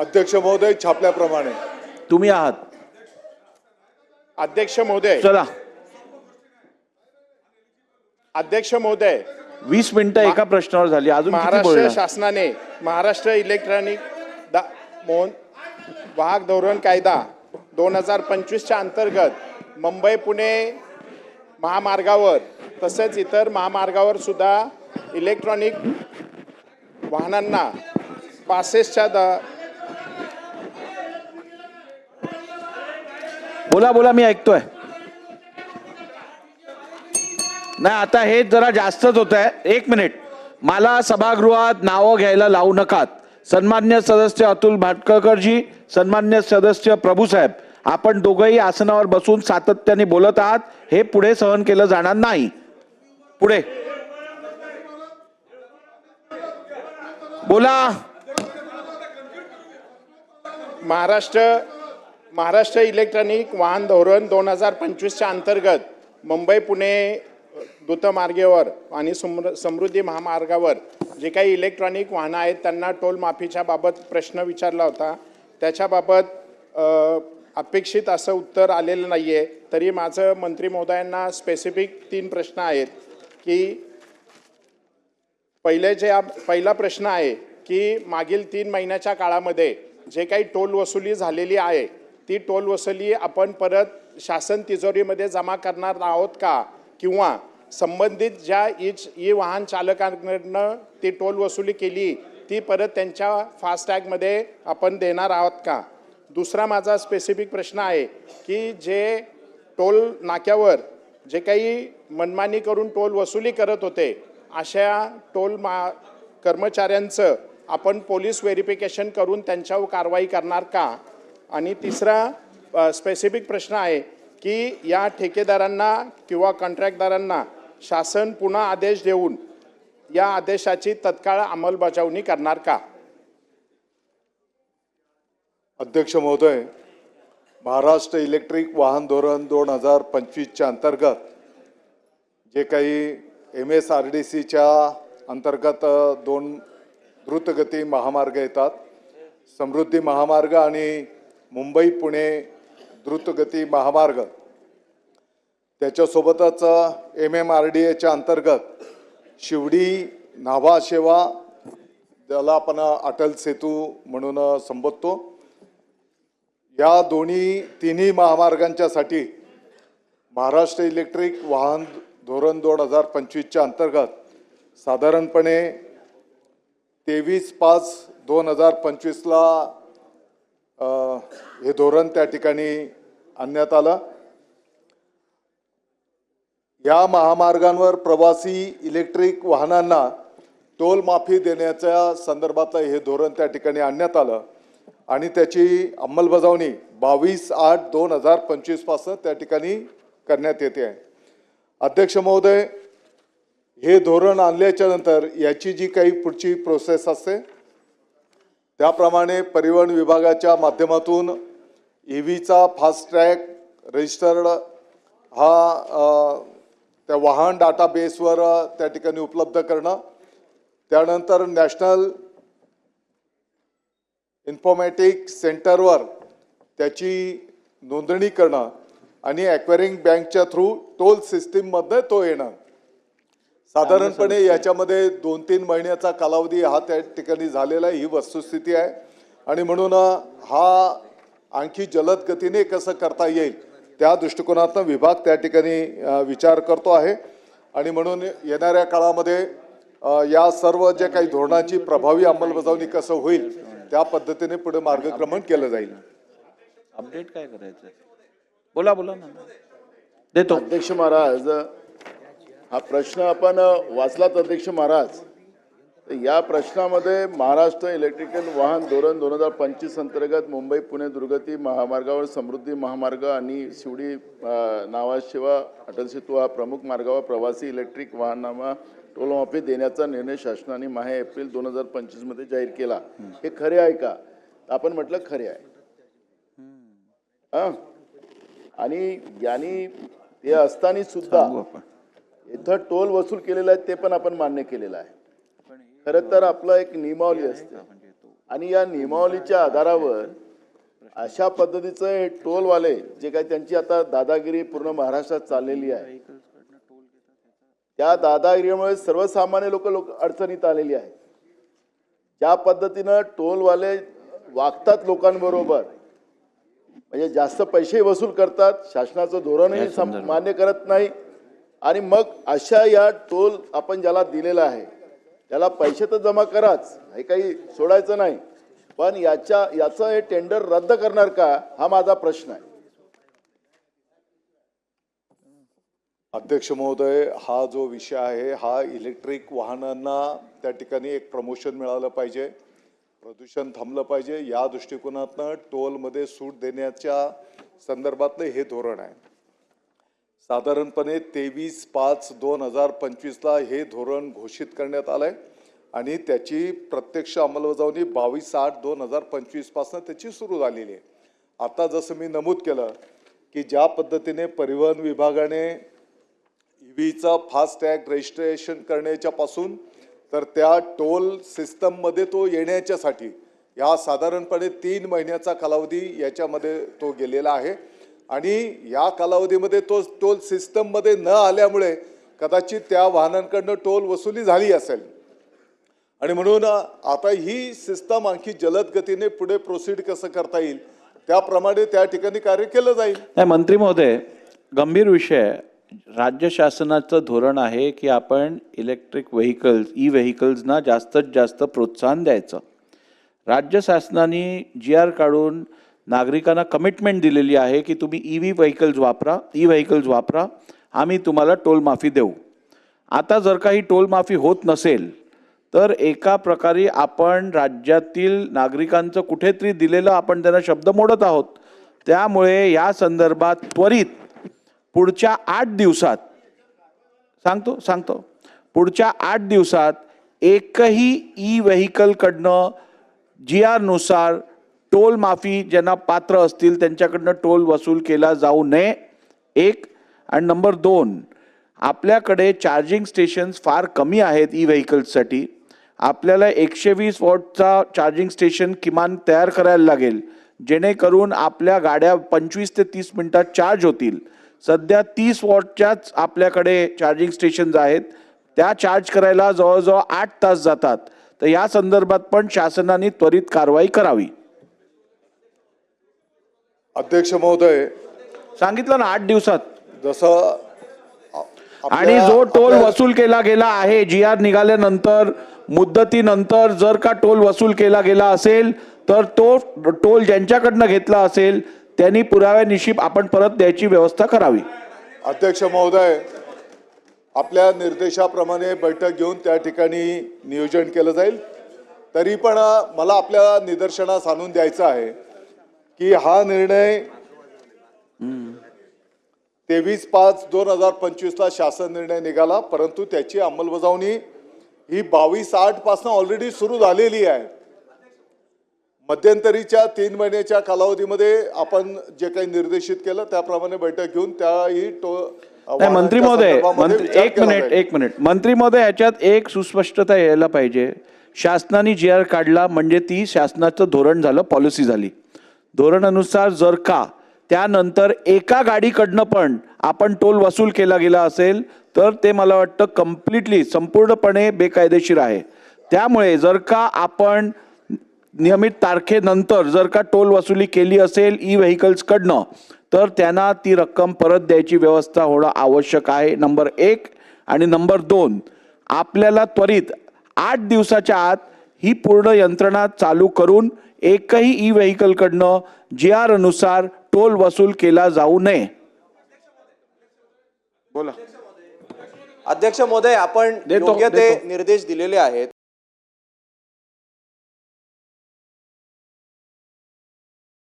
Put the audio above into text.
अध्यक्ष महोदय छापल्याप्रमाणे. तुम्ही आहात. अध्यक्ष महोदय. चला. अध्यक्ष महोदय. वीस मिनिटं एका प्रश्नावर झाली. अजून किती महाराष्ट्र बोलणार? शासनाने महाराष्ट्र इलेक्ट्रॉनिक दा मोहन वाहक धोरण कायदा दोन हजार पंचवीसच्या अंतर्गत मुंबई पुणे महामार्गावर तसेच इतर महामार्गावर सुद्धा इलेक्ट्रॉनिक वाहनांना पासेसच्या द बोला बोला मी ऐकतोय. नाही आता हे जरा जास्तच होत आहे एक मिनिट. मला सभागृहात नावं घ्यायला लावू नकात. सन्मान्य सदस्य अतुल भाटकरजी सन्मान्य सदस्य प्रभूसाहेब आपण दोघंही आसनावर बसून सातत्याने बोलत आहात. हे पुढे सहन केलं जाणार नाही. पुढे. बोला. महाराष्ट्र महाराष्ट्र इलेक्ट्रॉनिक वाहन धोरण दोन हजार पंचवीसच्या अंतर्गत मुंबई पुणे द्रुतमार्गेवर आणि समृ समृद्धी महामार्गावर जे काही इलेक्ट्रॉनिक वाहनं आहेत त्यांना टोल माफीच्या बाबत प्रश्न विचारला होता. त्याच्याबाबत अपेक्षित असं उत्तर आलेलं नाही आहे तरी माझं मंत्री महोदयांना स्पेसिफिक तीन प्रश्न आहेत की पहिले जे आप- पहिला प्रश्न आहे की मागील तीन महिन्याच्या काळामध्ये जे काही टोल वसुली झालेली आहे ती टोल वसुली आपण परत शासन तिजोरीमध्ये जमा करणार आहोत का? किंवा संबंधित ज्या इच ई वाहन चालकांकडनं ती टोल वसुली केली ती परत त्यांच्या फास्टॅगमध्ये आपण देणार आहोत का? दुसरा माझा स्पेसिफिक प्रश्न आहे की जे टोल नाक्यावर जे काही मनमानी करून टोल वसुली करत होते अशा टोल मा कर्मचाऱ्यांचं आपण पोलीस व्हेरिफिकेशन करून त्यांच्यावर कारवाई करणार का? आणि तिसरा स्पेसिफिक प्रश्न आहे की या ठेकेदारांना किंवा कॉन्ट्रॅक्टदारांना शासन पुन्हा आदेश देऊन या आदेशाची तत्काळ अंमलबजावणी करणार का? अध्यक्ष महोदय महाराष्ट्र इलेक्ट्रिक वाहन धोरण दोन हजार पंचवीसच्या अंतर्गत जे काही एम एस आर डी सीच्या अंतर्गत दोन द्रुतगती महामार्ग येतात. समृद्धी महामार्ग आणि मुंबई पुणे द्रुतगती महामार्ग. त्याच्यासोबतच एम एम आर डी एच्या अंतर्गत शिवडी नाभाशेवा त्याला आपण अटल सेतू म्हणून संबोधतो. या दोन्ही तिन्ही महामार्गांच्यासाठी महाराष्ट्र इलेक्ट्रिक वाहन धोरण दोन हजार पंचवीसच्या अंतर्गत साधारणपणे तेवीस पाच दोन हजार पंचवीसला हे धोरण त्या ठिकाणी आणण्यात आलं. या महामार्गांवर प्रवासी इलेक्ट्रिक वाहनांना टोल माफी देण्याच्या संदर्भातलं हे धोरण त्या ठिकाणी आणण्यात आलं आणि त्याची अंमलबजावणी बावीस आठ दोन हजार पंचवीसपासून त्या ठिकाणी करण्यात येते. आहे अध्यक्ष महोदय हे धोरण आणल्याच्या नंतर याची जी काही पुढची प्रोसेस असते त्याप्रमाणे परिवहन विभागाच्या माध्यमातून ई व्हीचा फास्ट ट्रॅक रजिस्टर्ड हा त्या वाहन डाटाबेसवर त्या ठिकाणी उपलब्ध करणं. त्यानंतर नॅशनल इन्फॉर्मॅटिक सेंटरवर त्याची नोंदणी करणं आणि ॲक्वायरिंग बँकच्या थ्रू टोल सिस्टीममध्ये तो येणं. साधारणपणे याच्यामध्ये दोन तीन महिन्याचा कालावधी हा त्या ठिकाणी झालेला आहे ही वस्तुस्थिती आहे. आणि म्हणून हा आणखी जलद गतीने कसं करता येईल त्या दृष्टिकोनातनं विभाग त्या ठिकाणी विचार करतो आहे. आणि म्हणून येणाऱ्या काळामध्ये या सर्व जे काही धोरणाची प्रभावी अंमलबजावणी कसं होईल त्या पद्धतीने पुढे मार्गक्रमण केलं जाईल. अपडेट काय करायचं? बोला बोला ना. देतो. अध्यक्ष महाराज हा प्रश्न आपण वाचलात अध्यक्ष महाराज? तर या प्रश्नामध्ये महाराष्ट्र इलेक्ट्रिकल वाहन धोरण दोन हजार पंचवीस अंतर्गत मुंबई पुणे दुर्गती महामार्गावर समृद्धी महामार्ग आणि शिवडी नावाशिवा अटल सेतू हा प्रमुख मार्गावर प्रवासी इलेक्ट्रिक वाहनांना टोलमाफी देण्याचा निर्णय शासनाने माहे एप्रिल दोन हजार पंचवीसमध्ये जाहीर केला. हे खरे आहे का? आपण म्हटलं खरे आहे. हा आणि यांनी ते असताना सुद्धा इथं टोल वसूल केलेला आहे ते पण आपण मान्य केलेलं आहे. खरं तर आपलं एक नियमावली असते. आणि या नियमावलीच्या आधारावर अशा पद्धतीचं हे टोलवाले जे काही त्यांची आता दादागिरी पूर्ण महाराष्ट्रात चाललेली आहे त्या दादागिरीमुळे सर्वसामान्य लोक लोक अडचणीत आलेली आहेत. ज्या पद्धतीनं टोलवाले वागतात लोकांबरोबर म्हणजे जास्त पैसे वसूल करतात शासनाचं धोरणही मान्य करत नाही आणि मग अशा या टोल आपण ज्याला दिलेला आहे त्याला पैसे तर जमा कराच हे काही सोडायचं नाही. पण याच्या याचं हे टेंडर रद्द करणार का हा माझा प्रश्न आहे. अध्यक्ष महोदय हा जो विषय आहे हा इलेक्ट्रिक वाहनांना त्या ठिकाणी एक प्रमोशन मिळालं पाहिजे प्रदूषण थांबलं पाहिजे. या दृष्टिकोनातनं टोलमध्ये सूट देण्याच्या संदर्भातलं हे धोरण आहे. साधारणपणे तेवीस पाच दोन हजार पंचवीसला हे धोरण घोषित करण्यात आलं आहे आणि त्याची प्रत्यक्ष अंमलबजावणी बावीस आठ दोन हजार पंचवीसपासून त्याची सुरू झालेली आहे. आता जसं मी नमूद केलं की ज्या पद्धतीने परिवहन विभागाने ई फास्ट टॅग रजिस्ट्रेशन करण्याच्यापासून तर त्या टोल सिस्टममध्ये तो येण्याच्यासाठी या साधारणपणे तीन महिन्याचा कालावधी याच्यामध्ये तो गेलेला आहे. आणि या कालावधीमध्ये तो टोल सिस्टममध्ये न आल्यामुळे कदाचित त्या वाहनांकडनं टोल वसुली झाली असेल. आणि म्हणून आता ही सिस्टम आणखी जलद गतीने पुढे प्रोसीड कसं करता येईल त्याप्रमाणे त्या ठिकाणी कार्य केलं जाईल. नाही मंत्री महोदय गंभीर विषय. राज्य शासनाचं धोरण आहे की आपण इलेक्ट्रिक व्हेकल्स ई व्हेकल्सना जास्तीत जास्त प्रोत्साहन द्यायचं. राज्य शासनाने जी आर काढून नागरिकांना कमिटमेंट दिलेली आहे की तुम्ही ई व्ही व्हेकल्स वापरा ई व्हेकल्स वापरा आम्ही तुम्हाला टोल माफी देऊ. आता जर काही टोल माफी होत नसेल तर एका प्रकारे आपण राज्यातील नागरिकांचं कुठेतरी दिलेलं आपण त्यांना शब्द मोडत आहोत. त्यामुळे या संदर्भात त्वरित पुढच्या आठ दिवसात सांगतो सांगतो. पुढच्या आठ दिवसात एकही ई व्हेकलकडनं जी आरनुसार टोल माफी ज्यांना पात्र असतील त्यांच्याकडनं टोल वसूल केला जाऊ नये. एक. आणि नंबर दोन आपल्याकडे चार्जिंग स्टेशन्स फार कमी आहेत ई व्हेकल्ससाठी आपल्याला एकशे वीस वॉटचा चार्जिंग स्टेशन किमान तयार करायला लागेल. जेणेकरून आपल्या गाड्या पंचवीस ते तीस मिनटात चार्ज होतील. सध्या तीस वॉटच्याच आपल्याकडे चार्जिंग स्टेशन्स आहेत. त्या चार्ज करायला जवळजवळ आठ तास जातात. तर या संदर्भात पण शासनाने त्वरित कारवाई करावी. अध्यक्ष महोदय सांगितलं ना आठ दिवसात. जसं आणि जो टोल वसूल केला गेला आहे जी आर निघाल्यानंतर मुदतीनंतर जर का टोल वसूल केला गेला असेल तर तो टोल ज्यांच्याकडनं घेतला असेल त्यांनी पुराव्यानिशी आपण परत द्यायची व्यवस्था करावी. अध्यक्ष महोदय आपल्या निर्देशाप्रमाणे बैठक घेऊन त्या ठिकाणी नियोजन केलं जाईल. तरी पण मला आपल्या निदर्शनास आणून द्यायचं आहे. की हा निर्णय तेवीस पाच दोन हजार पंचवीसला शासन निर्णय निघाला परंतु त्याची अंमलबजावणी ही बावीस आठपासून ऑलरेडी सुरू झालेली आहे. मध्यंतरीच्या तीन महिन्याच्या कालावधीमध्ये आपण जे काही निर्देशित केलं त्याप्रमाणे बैठक घेऊन त्याही नाही मंत्री महोदय एक मिनिट. एक मिनिट. मंत्री महोदय याच्यात एक सुस्पष्टता यायला पाहिजे. शासनाने जी आर काढला म्हणजे ती शासनाचं धोरण झालं पॉलिसी झाली. धोरणानुसार जर का त्यानंतर एका गाडीकडनं पण आपण टोल वसूल केला गेला असेल तर ते मला वाटतं कम्प्लिटली संपूर्णपणे बेकायदेशीर आहे. त्यामुळे जर का आपण नियमित तारखेनंतर जर का टोल वसुली केली असेल ई व्हेकल्सकडनं तर त्यांना ती रक्कम परत द्यायची व्यवस्था होणं आवश्यक आहे. नंबर एक आणि नंबर दोन आपल्याला त्वरित आठ दिवसाच्या आत ही पूर्ण यंत्रणा चालू करून एकही ई व्हेकलकडनं जी आर अनुसार टोल वसूल केला जाऊ नये. बोला. अध्यक्ष महोदय आपण योग्य ते. निर्देश दिलेले आहेत.